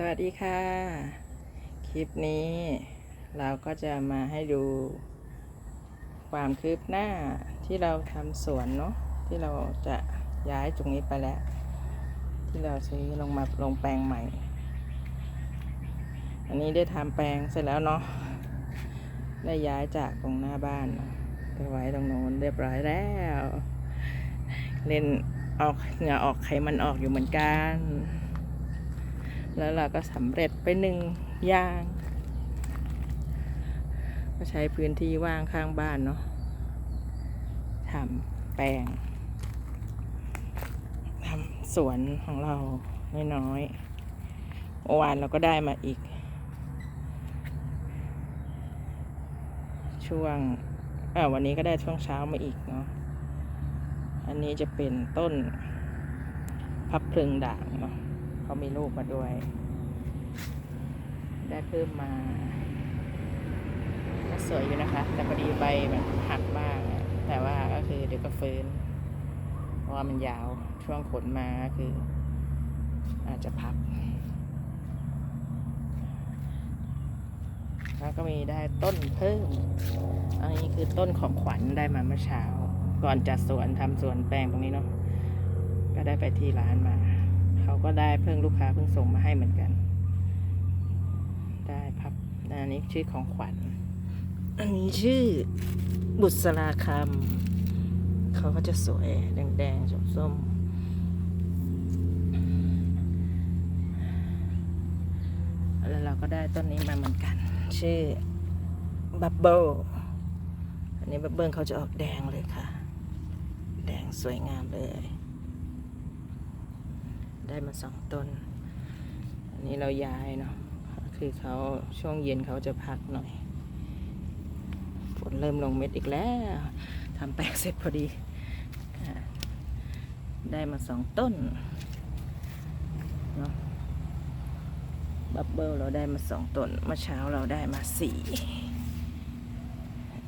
สวัสดีค่ะ คลิปนี้เราก็จะมาให้ดู ความคืบหน้าที่เราทำสวนเนาะที่เราจะย้ายตรงนี้ไปแล้ว ที่เราซื้อลงมาลงแปลงใหม่ อันนี้ได้ทำแปลงเสร็จแล้วเนาะได้ย้ายจากตรงหน้าบ้านไปไว้ตรงโน้นเรียบร้อยแล้ว เล่นออกเหงื่อออกไขมันออกอยู่เหมือนกัน แล้วเราก็สำเร็จไปหนึ่งอย่าง ก็ใช้พื้นที่ว่างข้างบ้านเนาะทำแปลงทำสวนของเราน้อยๆเมื่อวานเราก็ได้มาอีก ช่วงวันนี้ก็ได้ช่วงเช้ามาอีกเนาะอันนี้จะเป็นต้นพับเพลิงด่างเนาะ เขามีลูกมาด้วย ได้เพิ่มมาก็สวยอยู่นะคะ แต่พอดีใบแบบหักบ้าง แต่ว่าก็คือเดี๋ยวก็ฟื้น เพราะว่ามันยาวช่วงขนมาคือ อาจจะพับแล้วก็มีได้ต้นเพิ่ม อันนี้คือต้นของขวัญได้มาเมื่อเช้า ก่อนจัดสวนทำสวนแปลงตรงนี้เนาะ ก็ได้ไปที่ร้านมา เขาก็ได้เพิ่งลูกค้าเพิ่งส่งมาให้เหมือนกัน ได้พับอันนี้ชื่อของขวัญ อันนี้ชื่อบุษราคำเขาก็จะสวยแดงๆส้มๆแล้วเราก็ได้ต้นนี้มาเหมือนกัน ชื่อบับเบิลอันนี้บับเบิลเขาจะออกแดงเลยค่ะ แดงสวยงามเลย ได้มาสองต้น อันนี้เราย้ายเนาะคือเขาช่วงเย็นเขาจะพักหน่อยฝนเริ่มลงเม็ดอีกแล้วทำแปลงเสร็จพอดี ได้มาสองต้นเนาะบับเบิลเราได้มาสองต้นเมื่อเช้าเราได้มาสี่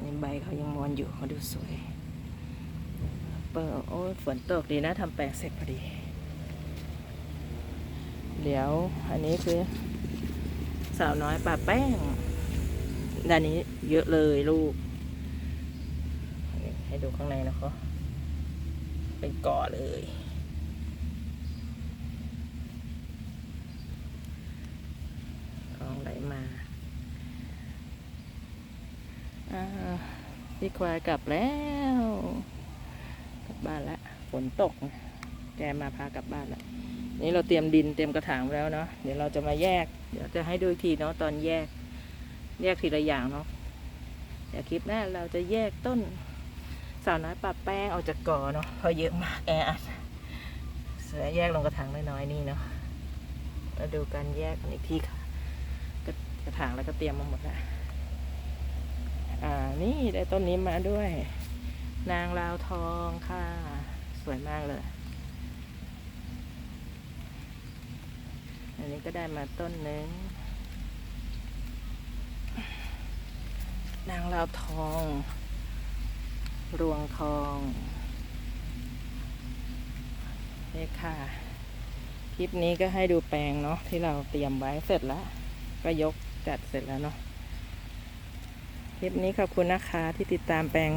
นี่ใบเขายังมวนอยู่เขาดูสวยเปิดโอ้ยฝนตกดีนะทำแปลงเสร็จพอดี เดี๋ยวอันนี้คือสาวน้อยป่าแป้งด้านนี้เยอะเลยลูก ให้ดูข้างในนะคะ เป็นก่อเลยของไหลมาอ่าพี่ควายกลับแล้ว กลับบ้านแล้ว ฝนตก แกมาพากลับบ้านแล้ว นี่เราเตรียมดินเตรียมกระถางไว้แล้วเนาะเดี๋ยวเราจะมาแยก เดี๋ยวจะให้ดูอีกทีเนาะตอนแยก แยกทีละอย่างเนาะเดี๋ยวคลิปหน้าเราจะแยกต้นสาวน้อยปรับแป้งออกจากก่อเนาะเพราะเยอะมากแออัดเสือแยกลงกระถางน้อยๆนี่เนาะแล้วดูการแยกกันอีกทีค่ะกระกระถางแล้วก็เตรียมมาหมดแล้วอ่านี่ได้ต้นนี้มาด้วย นางลาวทองค่ะ สวยมากเลย อันนี้ก็ได้มาต้นหนึ่งนางลาวทอง รวงทองนี่ค่ะ คลิปนี้ก็ให้ดูแปลงเนาะที่เราเตรียมไว้เสร็จแล้ว ก็ยกจัดเสร็จแล้วเนาะคลิปนี้ขอบคุณนะคะที่ติดตามแปลง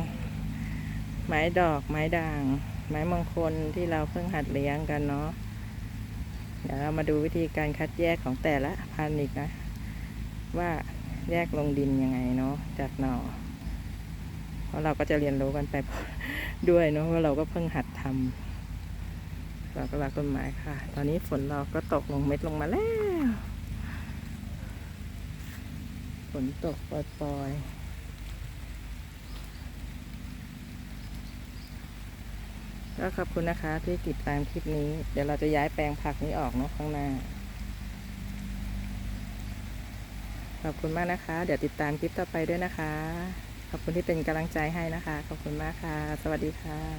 ไม้ดอกไม้ด่าง ไม้มงคลที่เราเพิ่งหัดเลี้ยงกันเนาะ เดี๋ยวเรามาดูวิธีการคัดแยกของแต่ละพันธุ์อีกนะ ว่าแยกลงดินยังไงเนาะจากหน่อ เพราะเราก็จะเรียนรู้กันไปด้วยเนาะว่าเราก็เพิ่งหัดทำเราก็รักต้นไม้ค่ะ ตอนนี้ฝนเราก็ตกลงเม็ดลงมาแล้ว ฝนตกปล่อยๆ ก็ขอบคุณนะคะที่ติดตามคลิปนี้ เดี๋ยวเราจะย้ายแปลงผักนี้ออกเนาะข้างหน้า ขอบคุณมากนะคะ เดี๋ยวติดตามคลิปต่อไปด้วยนะคะ ขอบคุณที่เป็นกำลังใจให้นะคะ ขอบคุณมากค่ะ สวัสดีค่ะ